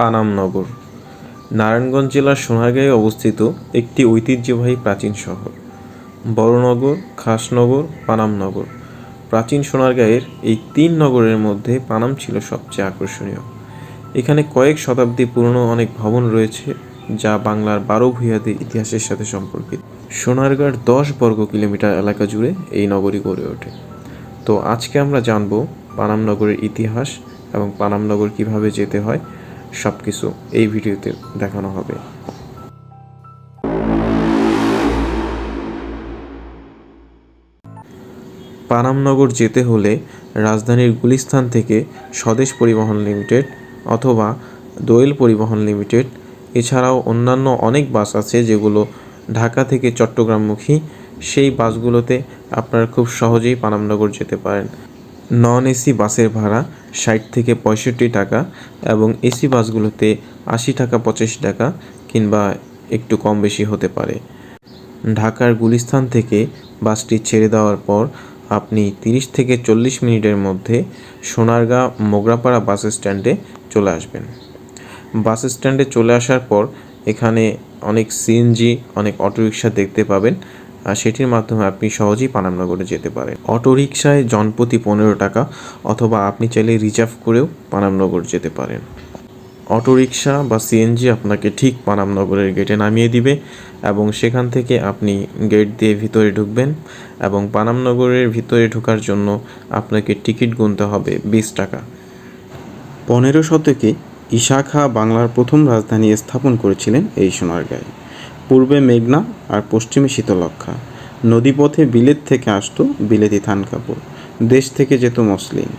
পানাম নগর নারায়ণগঞ্জ জেলার সোনারগাঁয়ে অবস্থিত একটি ঐতিহ্যবাহী প্রাচীন শহর। বড়নগর, খাসনগর পানাম নগর প্রাচীন সোনারগাঁয়ের এই তিন নগরের মধ্যে পানাম ছিল সবচেয়ে আকর্ষণীয়। এখানে কয়েক শতাব্দী পুরনো অনেক ভবন রয়েছে, যা বাংলার বারো ভূঁইয়াদের ইতিহাসের সাথে সম্পর্কিত। সোনারগাঁর দশ বর্গ কিলোমিটার এলাকা জুড়ে এই নগরী গড়ে ওঠে। তো আজকে আমরা জানব পানাম নগরের ইতিহাস এবং পানাম নগর কীভাবে যেতে হয় সব কিছু এই ভিডিওতে দেখানো হবে। পানামনগর যেতে হলে রাজধানীর গুলিস্থান থেকে স্বদেশ পরিবহন লিমিটেড অথবা দোয়েল পরিবহন লিমিটেড, এছাড়াও অন্যান্য অনেক বাস আছে যেগুলো ঢাকা থেকে চট্টগ্রামমুখী। সেই বাসগুলোতে আপনারা খুব সহজেই পানামনগর যেতে পারেন। নন এসি বাসের ভাড়া ষাট থেকে পঁয়ষট্টি টাকা এবং এসি বাসগুলোতে আশি টাকা পঁচাশি টাকা কিংবা একটু কম বেশি হতে পারে। ঢাকার গুলিস্তান থেকে বাসটি ছেড়ে দেওয়ার পর আপনি তিরিশ থেকে চল্লিশ মিনিটের মধ্যে সোনারগাঁ মোগরাপাড়া বাস স্ট্যান্ডে চলে আসবেন। বাস স্ট্যান্ডে চলে আসার পর এখানে অনেক সিএনজি, অনেক অটোরিকশা দেখতে পাবেন। আর সেটির মাধ্যমে আপনি সহজেই পানামনগরে যেতে পারেন। অটোরিকশায় জনপ্রতি পনেরো টাকা অথবা আপনি চাইলে রিজার্ভ করেও পানামনগর যেতে পারেন। অটোরিকশা বা সিএনজি আপনাকে ঠিক পানামনগরের গেটে নামিয়ে দিবে এবং সেখান থেকে আপনি গেট দিয়ে ভিতরে ঢুকবেন এবং পানামনগরের ভিতরে ঢোকার জন্য আপনাকে টিকিট গুনতে হবে বিশ টাকা। পনেরো শতকে ইশাখা বাংলার প্রথম রাজধানী স্থাপন করেছিলেন এই সোনারগাঁয়ে। পূর্বে মেঘনা আর পশ্চিমে শীতলক্ষা নদীপথে বিলেত থেকে আসতো বিলেতি থান কাপড় দেশ থেকে যেত মসলিন।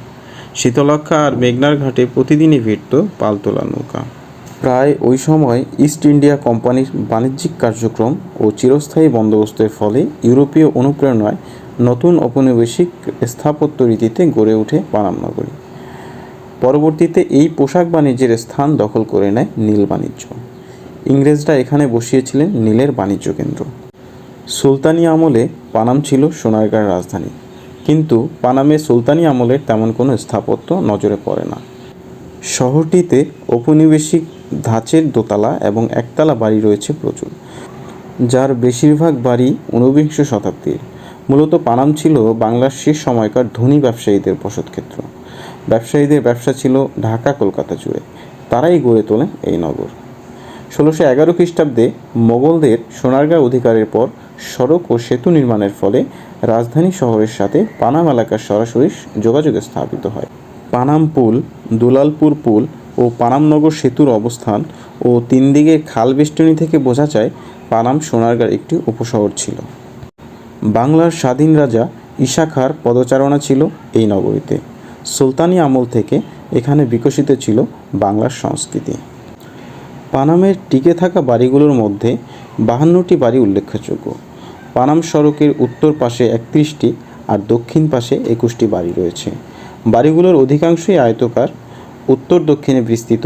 শীতলক্ষা আর মেঘনার ঘাটে প্রতিদিনই ভিড়ত পালতোলা নৌকা। প্রায় ওই সময় ইস্ট ইন্ডিয়া কোম্পানির বাণিজ্যিক কার্যক্রম ও চিরস্থায়ী বন্দোবস্তের ফলে ইউরোপীয় অনুপ্রেরণায় নতুন ঔপনিবেশিক স্থাপত্য রীতিতে গড়ে ওঠে পানাম নগরী। পরবর্তীতে এই পোশাক বাণিজ্যের স্থান দখল করে নেয় নীল বাণিজ্য। ইংরেজরা এখানে বসিয়েছিলেন নীলের বাণিজ্য কেন্দ্র। সুলতানি আমলে পানাম ছিল সোনারগাঁর রাজধানী। কিন্তু পানামে সুলতানি আমলের তেমন কোনো স্থাপত্য নজরে পড়ে না। শহরটিতে ঔপনিবেশিক ধাঁচের দোতলা এবং একতলা বাড়ি রয়েছে প্রচুর, যার বেশিরভাগ বাড়ি ঊনবিংশ শতাব্দীর। মূলত পানাম ছিল বাংলার শেষ সময়কার ধনী ব্যবসায়ীদের বসতক্ষেত্র। ব্যবসায়ীদের ব্যবসা ছিল ঢাকা কলকাতা জুড়ে। তারাই গড়ে তোলেন এই নগর। ষোলোশো এগারো খ্রিস্টাব্দে মোগলদের সোনারগাঁ অধিকারের পর সড়ক ও সেতু নির্মাণের ফলে রাজধানী শহরের সাথে পানাম এলাকার সরাসরি যোগাযোগ স্থাপিত হয়। পানাম পুল, দুলালপুর পুল ও পানামনগর সেতুর অবস্থান ও তিন দিকের খাল বেষ্টনী থেকে বোঝা যায় পানাম সোনারগাঁর একটি উপশহর ছিল। বাংলার স্বাধীন রাজা ঈশা খাঁর পদচারণা ছিল এই নগরীতে। সুলতানি আমল থেকে এখানে বিকশিত ছিল বাংলার সংস্কৃতি। পানামের টিকে থাকা বাড়িগুলোর মধ্যে বাহান্নটি বাড়ি উল্লেখযোগ্য। পানাম সড়কের উত্তর পাশে একত্রিশটি আর দক্ষিণ পাশে একুশটি বাড়ি রয়েছে। বাড়িগুলোর অধিকাংশই আয়তকার। উত্তর দক্ষিণে বিস্তৃত,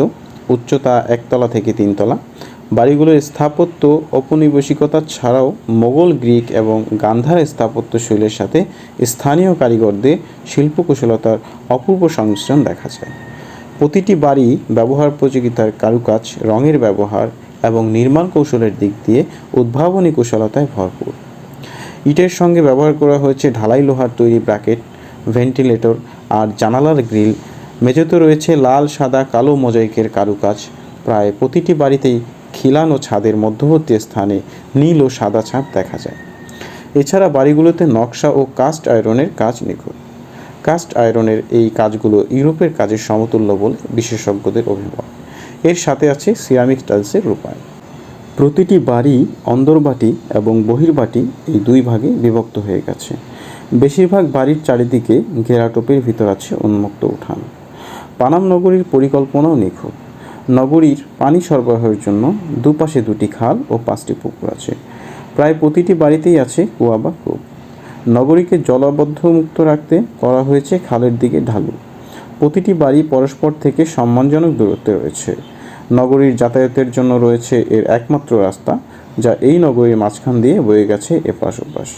উচ্চতা একতলা থেকে তিনতলা। বাড়িগুলোর স্থাপত্য ঔপনিবেশিকতা ছাড়াও মোগল, গ্রিক এবং গান্ধার স্থাপত্য শৈলীর সাথে স্থানীয় কারিগরদের শিল্পকুশলতার অপূর্ব সংমিশ্রণ দেখা যায়। প্রতিটি বাড়ি ব্যবহার প্রযোগিতার কারুকাজ, রঙের ব্যবহার এবং নির্মাণ কৌশলের দিক দিয়ে উদ্ভাবনী কুশলতায় ভরপুর। ইটের সঙ্গে ব্যবহার করা হয়েছে ঢালাই লোহার তৈরি ব্র্যাকেট, ভেন্টিলেটর আর জানালার গ্রিল। মেঝেতে রয়েছে লাল, সাদা, কালো মোজাইকের কারুকাজ। প্রায় প্রতিটি বাড়িতেই খিলান ও ছাদের মধ্যবর্তী স্থানে নীল ও সাদা ছাপ দেখা যায়। এছাড়া বাড়িগুলোতে নকশা ও কাস্ট আয়রনের কাজ নিখুঁত। কাস্ট আয়রনের এই কাজগুলো ইউরোপের কাজের সমতুল্য বলে বিশেষজ্ঞদের অভিমত। এর সাথে আছে সিরামিক টাইলসের রূপায়ণ। প্রতিটি বাড়ি, অন্দরবাটি এবং বহির্বাটি এই দুই ভাগে বিভক্ত হয়ে গেছে। বেশিরভাগ বাড়ির চারিদিকে ঘেরাটোপের ভিতর আছে উন্মুক্ত উঠান। পানাম নগরীর পরিকল্পনাও নিখুঁত। নগরীর পানি সরবরাহের জন্য দুপাশে দুটি খাল ও পাঁচটি পুকুর আছে। প্রায় প্রতিটি বাড়িতেই আছে কুয়া বা কূপ। নগরীকে জলাবদ্ধ মুক্ত রাখতে করা হয়েছে খালের দিকে ঢালু। প্রতিটি বাড়ি পরস্পর থেকে সম্মানজনক দূরত্বে রয়েছে। নগরীর যাতায়াতের জন্য রয়েছে এর একমাত্র রাস্তা, যা এই নগরীর মাঝখান দিয়ে বয়ে গেছে এপাশ ওপাশ।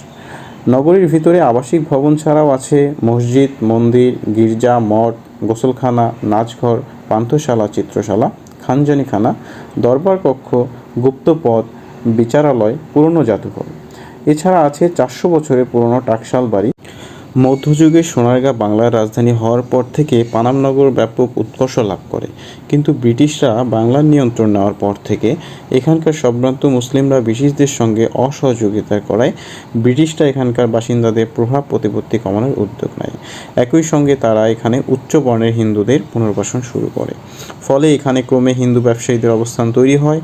নগরীর ভিতরে আবাসিক ভবন ছাড়াও আছে মসজিদ, মন্দির, গির্জা, মঠ, গোসলখানা, নাচঘর, পান্থশালা, চিত্রশালা, খানজানিখানা, দরবার কক্ষ গুপ্তপদ বিচারালয়, পুরনো জাদুঘর। এছাড়া আছে চারশো বছরের পুরনো টাকশাল বাড়ি। মধ্যযুগে সোনারগাঁ বাংলার রাজধানী হওয়ার পর থেকে পানামনগর ব্যাপক উৎকর্ষ লাভ করে। কিন্তু ব্রিটিশরা বাংলার নিয়ন্ত্রণ নেওয়ার পর থেকে এখানকার সম্ভ্রান্ত মুসলিমরা ব্রিটিশদের সঙ্গে অসহযোগিতা করায় ব্রিটিশরা এখানকার বাসিন্দাদের প্রভাব প্রতিপত্তি কমানোর উদ্যোগ নেয়। একই সঙ্গে তারা এখানে উচ্চ বর্ণের হিন্দুদের পুনর্বাসন শুরু করে। ফলে এখানে ক্রমে হিন্দু ব্যবসায়ীদের অবস্থান তৈরি হয়।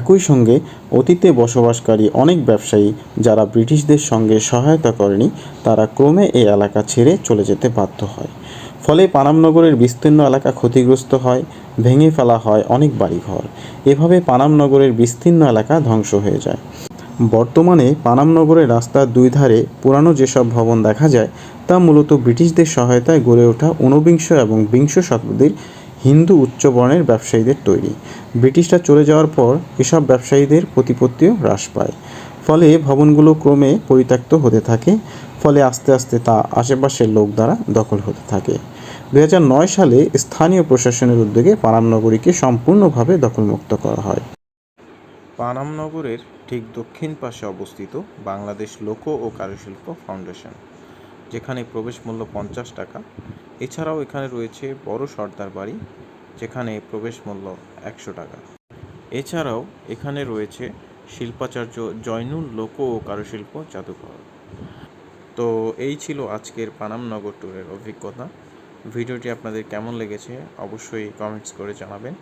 একই সঙ্গে অতীতে বসবাসকারী অনেক ব্যবসায়ী যারা ব্রিটিশদের সঙ্গে সহায়তা করেনি, তারা ক্রমে এই এলাকা ছেড়ে চলে যেতে বাধ্য হয়। ফলে পানামনগরের বিস্তীর্ণ এলাকা ক্ষতিগ্রস্ত হয়, ভেঙে ফেলা হয় অনেক বাড়িঘর। এভাবে পানামনগরের বিস্তীর্ণ এলাকা ধ্বংস হয়ে যায়। বর্তমানে পানামনগরের রাস্তার দুই ধারে পুরানো যেসব ভবন দেখা যায়, তা মূলত ব্রিটিশদের সহায়তায় গড়ে ওঠা ঊনবিংশ এবং বিংশ শতাব্দীর হিন্দু উচ্চবর্ণের ব্যবসায়ীদের তৈরি। ব্রিটিশরা চলে যাওয়ার পর এসব ব্যবসায়ীদের প্রতিপত্তিও হ্রাস পায়। ফলে ভবনগুলো ক্রমে পরিত্যক্ত হতে থাকে, ফলে আস্তে আস্তে তা আশেপাশের লোক দ্বারা দখল হতে থাকে। দু সালে স্থানীয় প্রশাসনের উদ্যোগে পানামনগরীকে সম্পূর্ণভাবে দখলমুক্ত করা হয়। পানাম নগরের ঠিক দক্ষিণ পাশে অবস্থিত বাংলাদেশ লোক ও কারুশিল্প ফাউন্ডেশন। যেখানে প্রবেশ মূল্য পঞ্চাশ টাকা। এছাড়াও এখানে রয়েছে বড় সর্দার বাড়ি, যেখানে প্রবেশ মূল্য একশো টাকা। এছাড়াও এখানে রয়েছে শিল্পাচার্য জয়নুল লোক ও কারুশিল্প জাদুঘর। তো এই ছিল আজকের পানামনগর ট্যুরের অভিজ্ঞতা। ভিডিওটি আপনাদের কেমন লেগেছে অবশ্যই কমেন্টস করে জানাবেন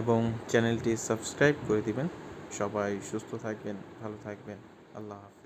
এবং চ্যানেলটি সাবস্ক্রাইব করে দিবেন। সবাই সুস্থ থাকবেন, ভালো থাকবেন। আল্লাহ হাফিজ।